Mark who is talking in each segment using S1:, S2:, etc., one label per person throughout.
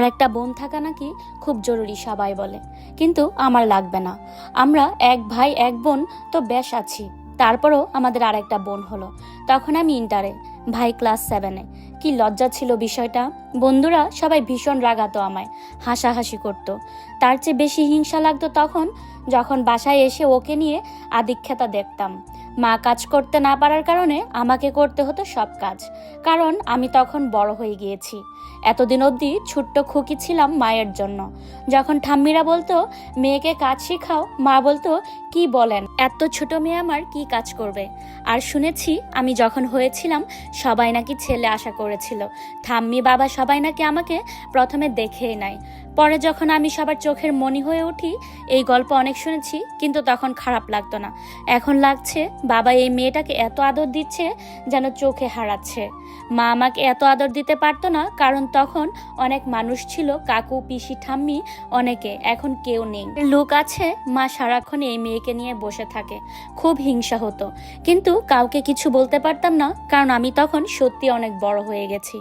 S1: আর একটা বোন থাকা নাকি খুব জরুরি সবাই বলে। কিন্তু আমার লাগবে না। আমরা এক ভাই, এক বোন তো বেশ আছি। তারপরও আমাদের আর একটা বোন হলো। তখন আমি ইন্টারে ভাই ক্লাস সেভেনে কি লজ্জা ছিল বিষয়টা। বন্ধুরা সবাই ভীষণ রাগাতো আমায়, হাসাহাসি করত। তার চেয়ে বেশি হিংসা লাগতো তখন যখন বাসায় এসে ওকে নিয়ে আদিক্ষেতা দেখতাম। মা কাজ করতে না পারার কারণে আমাকে করতে হতো সব কাজ। কারণ আমি তখন বড় হয়ে গিয়েছি। এতদিন অবধি ছোট্ট খুকি ছিলাম মায়ের জন্য। যখন ঠাম্মিরা বলতো, মেয়েকে কাজ শেখাও, মা বলতো, কি বলেন? এত ছোট মেয়ে আমার কি কাজ করবে? আর শুনেছি, আমি যখন হয়েছিলাম, সবাই নাকি ছেলে আশা করেছিল। ঠাম্মি বাবা সবাই নাকি আমাকে প্রথমে দেখেই নাই। পরে যখন আমি সবার চোখের মনি হয়ে উঠি, এই গল্প অনেক শুনেছি, কিন্তু তখন খারাপ লাগতো না। এখন লাগছে, বাবা এই মেয়েটাকে এত আদর দিচ্ছে, যেন চোখে হারাচ্ছে। মা আমাকে এত আদর দিতে পারতো না, কারণ তখন অনেক মানুষ ছিল, কাকু, পিসি, ঠাম্মি, অনেকে, এখন কেউ নেই। লোক আছে, মা সারাক্ষণ এই মেয়েকে নিয়ে বসে থাকে, খুব হিংসা হতো। কিন্তু কাউকে কিছু বলতে পারতাম না, কারণ আমি তখন সত্যি অনেক বড় হয়ে গেছি।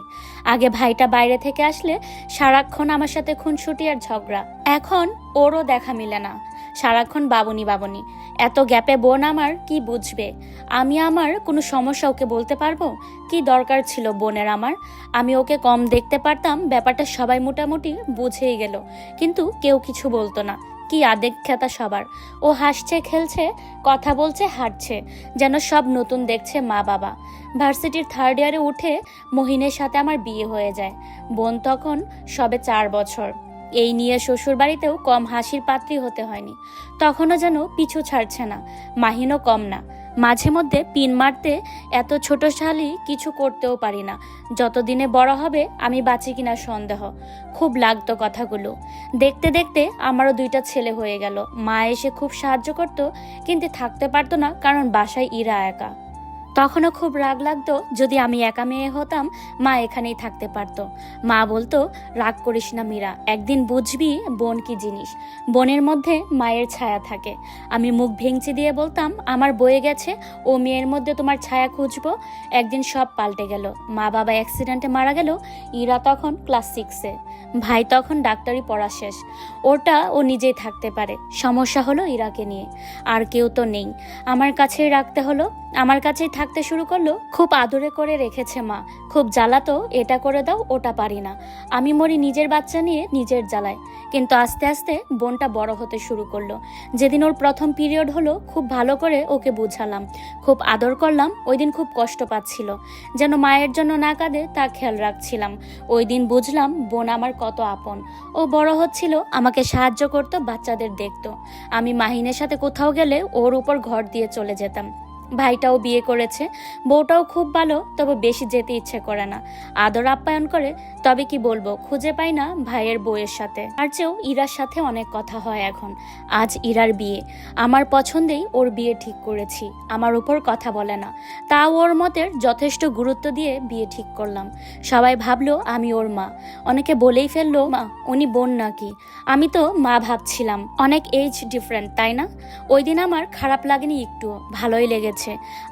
S1: আগে ভাইটা বাইরে থেকে আসলে সারাক্ষণ আমার সাথে খুনসুটি আর ঝগড়া। এখন ওরও দেখা মিলে না। সারাক্ষণ বাবনি বাবনি এত গ্যাপে বোন আমার কি বুঝবে? আমি আমার কোনো সমস্যা ওকে বলতে পারব? কি দরকার ছিল বোনের আমার? আমি ওকে কম দেখতে পারতাম, ব্যাপারটা সবাই মোটামুটি বুঝেই গেল। কিন্তু কেউ কিছু বলতো না। কি আদেক্ষেতা সবার। ও হাসছে, খেলছে, কথা বলছে, হাঁটছে, যেন সব নতুন দেখছে মা বাবা। ভার্সিটির থার্ড ইয়ারে উঠে মহিনের সাথে আমার বিয়ে হয়ে যায়। বোন তখন সবে চার বছর। এই নিয়ে শ্বশুর বাড়িতেও কম হাসির পাত্রী হতে হয়নি। তখনও যেন পিছু ছাড়ছে না, মাহিনও কম না। মাঝে মধ্যে পিন মারতে এত ছোট শালি কিছু করতেও পারি না। যতদিনে বড় হবে, আমি বাঁচি কিনা সন্দেহ। খুব লাগতো কথাগুলো। দেখতে দেখতে আমারও দুইটা ছেলে হয়ে গেল। মা এসে খুব সাহায্য করতো, কিন্তু থাকতে পারতো না কারণ বাসায় ইরা একা। তখনও খুব রাগ লাগতো যদি আমি একা মেয়ে হতাম, মা এখানেই থাকতে পারতো। মা বলতো, রাগ করিস না মীরা, একদিন বুঝবি বোন কি জিনিস। বোনের মধ্যে মায়ের ছায়া থাকে। আমি মুখ ভেঙচি দিয়ে বলতাম, আমার বয়ে গেছে, ও মেয়ের মধ্যে তোমার ছায়া খুঁজবো। একদিন সব পাল্টে গেল। মা বাবা অ্যাক্সিডেন্টে মারা গেল, ইরা তখন ক্লাস সিক্সে ভাই তখন ডাক্তারি পড়া শেষ। ওটা ও নিজেই থাকতে পারে। সমস্যা হলো ইরাকে নিয়ে। আর কেউ তো নেই। আমার কাছেই রাখতে হলো। আমার কাছেই থাকতে শুরু করল, খুব আদরে করে রেখেছে মা। খুব জ্বালাতো, এটা করে দাও, ওটা পারি না। আমি মরি নিজের বাচ্চা নিয়ে নিজের জ্বালায়। কিন্তু আস্তে আস্তে বোনটা বড় হতে শুরু করল। যেদিন ওর প্রথম পিরিয়ড হলো, খুব ভালো করে ওকে বুঝালাম। খুব আদর করলাম, ওই দিন খুব কষ্ট পাচ্ছিল। যেন মায়ের জন্য না কাঁদে, তা খেয়াল রাখছিলাম। ওই দিন বুঝলাম, বোন আমার কত আপন। ও বড় হচ্ছিল, আমাকে সাহায্য করতো, বাচ্চাদের দেখতো। আমি মাহিনের সাথে কোথাও গেলে ওর উপর ঘর দিয়ে চলে যেতাম। ভাইটাও বিয়ে করেছে, বউটাও খুব ভালো, তবে বেশি যেতে ইচ্ছে করে না। আদর আপ্যায়ন করে, তবে কি বলব, খুঁজে পাই না ভাইয়ের বউয়ের সাথে। আর চেয়েও ইরার সাথে অনেক কথা হয় এখন। আজ ইরার বিয়ে। আমার পছন্দেই ওর বিয়ে ঠিক করেছি, আমার উপর কথা বলে না। তাও ওর মতের যথেষ্ট গুরুত্ব দিয়ে বিয়ে ঠিক করলাম। সবাই ভাবলো, আমি ওর মা। অনেকে বলেই ফেলল, মা, উনি বোন নাকি? আমি তো মা ভাবছিলাম। অনেক এজ ডিফারেন্ট তাই না? ওই দিন আমার খারাপ লাগেনি একটু ভালোই লেগেছে।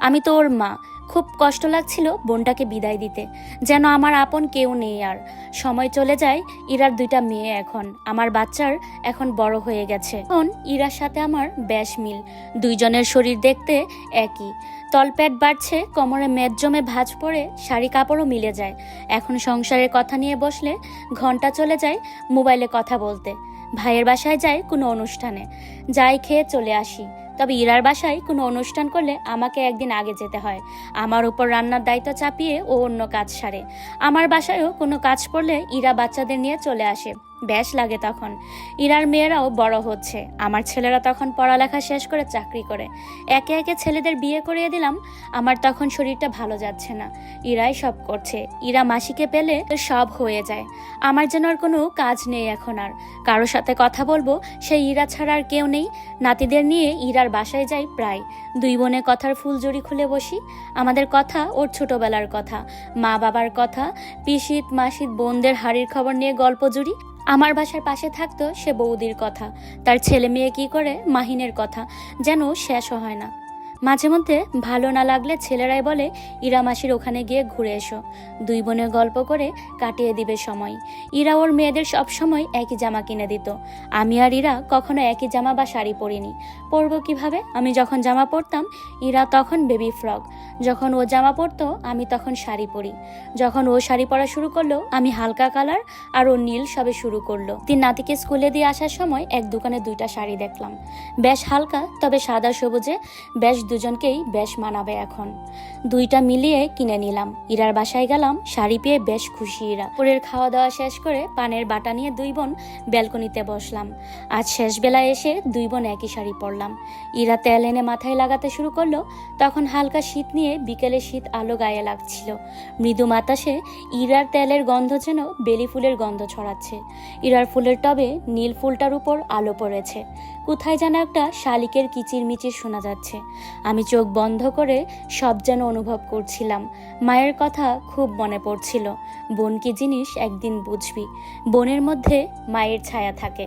S1: আমি তো ওর মা। খুব কষ্ট লাগছিল বোনটাকে বিদায় দিতে। যেন আমার আপন কেউ নেই আর। সময় চলে যায়, ইরার দুইটা মেয়ে এখন। আমার বাচ্চার এখন বড় হয়ে গেছে। এখন ইরার সাথে আমার ব্যাস মিল। দুইজনের শরীর দেখতে একই। তলপ্যাট বাড়ছে, কোমরে মেদ জমে ভাঁজ পড়ে, শাড়ি কাপড়ও মিলে যায়। এখন সংসারের কথা নিয়ে বসলে ঘণ্টা চলে যায় মোবাইলে কথা বলতে। ভাইয়ের বাসায় যাই কোনো অনুষ্ঠানে। যাই খেয়ে চলে আসি। তবে ইরার বাসায় কোনো অনুষ্ঠান করলে আমাকে একদিন আগে যেতে হয়। আমার উপর রান্নার দায়িত্ব চাপিয়ে ও অন্য কাজ সারে। আমার বাসায়ও কোনো কাজ পড়লে ইরা বাচ্চাদের নিয়ে চলে আসে। ব্যাস লাগে তখন। ইরার মেয়েরাও বড় হচ্ছে। আমার ছেলেরা তখন পড়ালেখা শেষ করে চাকরি করে। একে একে ছেলেদের বিয়ে করিয়ে দিলাম, আমার তখন শরীরটা ভালো যাচ্ছে না। ইরাই সব করছে। ইরা মাসিকে পেলে সব হয়ে যায়। আমার যেন আর কোনো কাজ নেই এখন আর। কারও সাথে কথা বলব, সেই ইরা ছাড়া আর কেউ নেই। নাতিদের নিয়ে ইরার বাসায় যাই প্রায়। দুই বোনে কথার ফুলজুরি খুলে বসি। আমাদের কথা ওর ছোটবেলার কথা। মা বাবার কথা পিসিত মাসিত বোনদের হাড়ির খবর নিয়ে গল্প জুড়ি। আমার বাসার পাশে থাকতো সে বৌদির কথা। তার ছেলে মেয়ে কি করে? মাহিনের কথা। যেন শেষও হয় না। মাঝে মধ্যে ভালো না লাগলে ছেলেরাই বলে, ইরা মাসির ওখানে গিয়ে ঘুরে এসো। দুই বোনে গল্প করে কাটিয়ে দিবে সময়। ইরা ওর মেয়েদের সব সময় একই জামা কিনে দিত। আমি আর ইরা কখনো একই জামা বা শাড়ি পরিনি। পরবো কীভাবে? আমি যখন জামা পরতাম, ইরা তখন বেবি ফ্রক। যখন ও জামা পরতো, আমি তখন শাড়ি পরি। যখন ও শাড়ি পরা শুরু করল, আমি হালকা কালার আর ও নীল সবে শুরু করল। তিন নাতিকে স্কুলে দিয়ে আসার সময় এক দোকানে দুইটা শাড়ি দেখলাম। বেশ হালকা, তবে সাদা সবুজে, বেশ দুজনকেই বেশ মানাবে এখন। দুইটা মিলিয়ে কিনে নিলাম। ইরার বাসায় গেলাম, শাড়ি পেয়ে বেশ খুশি ইরা। পরের খাওয়া দাওয়া শেষ করে পানের বাটা নিয়ে দুই বোন ব্যালকনিতে বসলাম। আজ শেষ বেলায় এসে দুই বোন একই শাড়ি পরলাম। ইরা তেল এনে মাথায় লাগাতে শুরু করল, তখন হালকা শীত নিয়ে বিকেলে শীত আলো গায়ে লাগছিল। মৃদু বাতাসে ইরার তেলের গন্ধ যেন বেলি ফুলের গন্ধ ছড়াচ্ছে। ইরার ফুলের টবে নীল ফুলটার উপর আলো পড়েছে। কোথায় যেন একটা শালিকের কিচির মিচির শোনা যাচ্ছে। আমি চোখ বন্ধ করে সব যেন অনুভব করছিলাম। মায়ের কথা খুব মনে পড়ছিল। বোন কি জিনিস একদিন বুঝবি। বোনের মধ্যে মায়ের ছায়া থাকে।